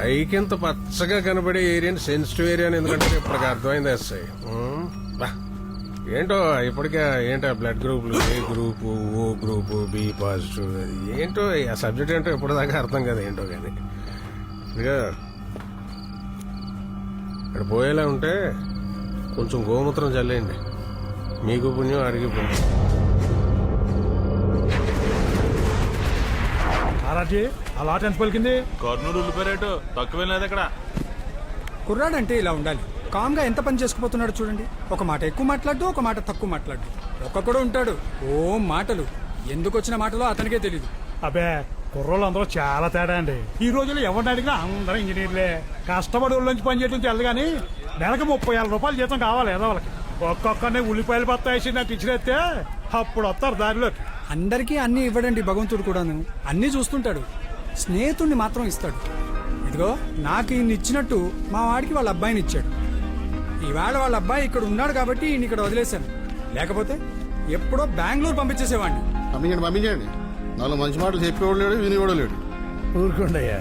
పైకింత పచ్చగా కనబడే ఏరియాని సెన్సిటివ్ ఏరియా అని ఎందుకంటే ఇప్పటికి అర్థమైంది ఎస్ఐ. బా. ఏంటో ఇప్పటికే ఏంటో బ్లడ్ గ్రూపులు A group O group B positive ఏంటో ఆ సబ్జెక్ట్ ఏంటో ఇప్పటిదాకా అర్థం కదా ఏంటో కానీ. ఇదిగో ఇక్కడ పోయేలా ఉంటే కొంచెం గోమూత్రం చల్లేయండి. మీకు పుణ్యం అడిగి పుణ్యం. ఆరాజీ ఆ లాట్ ఎంత పలికింది? కర్నూలు ఉల్లిపాయ రేటు తక్కువ లేదు ఇక్కడ. కుర్రాడంటే ఇలా ఉండాలి. కామ్గా ఎంత పని చేసుకుపోతున్నాడు చూడండి. ఒక మాట ఎక్కువ మాట్లాడు ఒక మాట తక్కువ మాట్లాడు. ఒక్కొక్కడు ఉంటాడు. ఓ మాటలు. ఎందుకు వచ్చిన మాటలో అతనికే తెలియదు అబ్బే కుర్రోళ్ళు అందరూ చాలా తేడా అండి. ఈ రోజుల్లో ఎవరిని అడిగినా అందరూ ఇంజనీర్లే. కష్టపడి ఊళ్ళో నుంచి పని చేయడం తెలదు కానీ నెలకు ముప్పై వేల రూపాయలు జీతం కావాలి ఏదో వాళ్ళకి. ఒక్కొక్కరిని ఉల్లిపాయలు బత్త వేసి నాకు ఇచ్చినట్టే అప్పుడు వస్తారు దారిలోకి. అందరికీ అన్ని ఇవ్వడండి భగవంతుడు కూడాను. అన్ని చూస్తుంటాడు. స్నేహితుడిని మాత్రం ఇస్తాడు. ఇదిగో నాకు ఈయన ఇచ్చినట్టు మా వాడికి వాళ్ళ అబ్బాయిని ఇచ్చాడు. ఈవేళ వాళ్ళ అబ్బాయి ఇక్కడ ఉన్నాడు కాబట్టి ఈయన ఇక్కడ వదిలేశాను. లేకపోతే ఎప్పుడో బెంగళూరు పంపించేసేవాడిని. పంపించండి పంపించండి. నాలుగు మంచి మాటలు చెప్పేవాడు లేడు వినేవాడు లేడు. ఊరుకోండయ్యా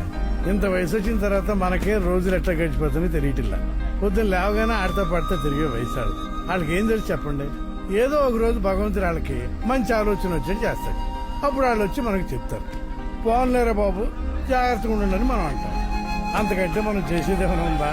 ఇంత వయసు వచ్చిన తర్వాత మనకే రోజులు ఎట్లా గడిచిపోతుందో తెలియటిల్లా పొద్దున్న లేవగానే ఆడతా పడితే తిరిగే వయసు వాళ్ళకి ఏం తెలిసి చెప్పండి? ఏదో ఒక రోజు భగవంతుడు వాళ్ళకి మంచి ఆలోచన వచ్చేది చేస్తాడు. అప్పుడు వాళ్ళు వచ్చి మనకు చెప్తారు. పోన్లేరా బాబు? జాగ్రత్తగా ఉండండి అని మనం అంటాం. అంతకంటే మనం చేసేది ఏమైనా ఉందా?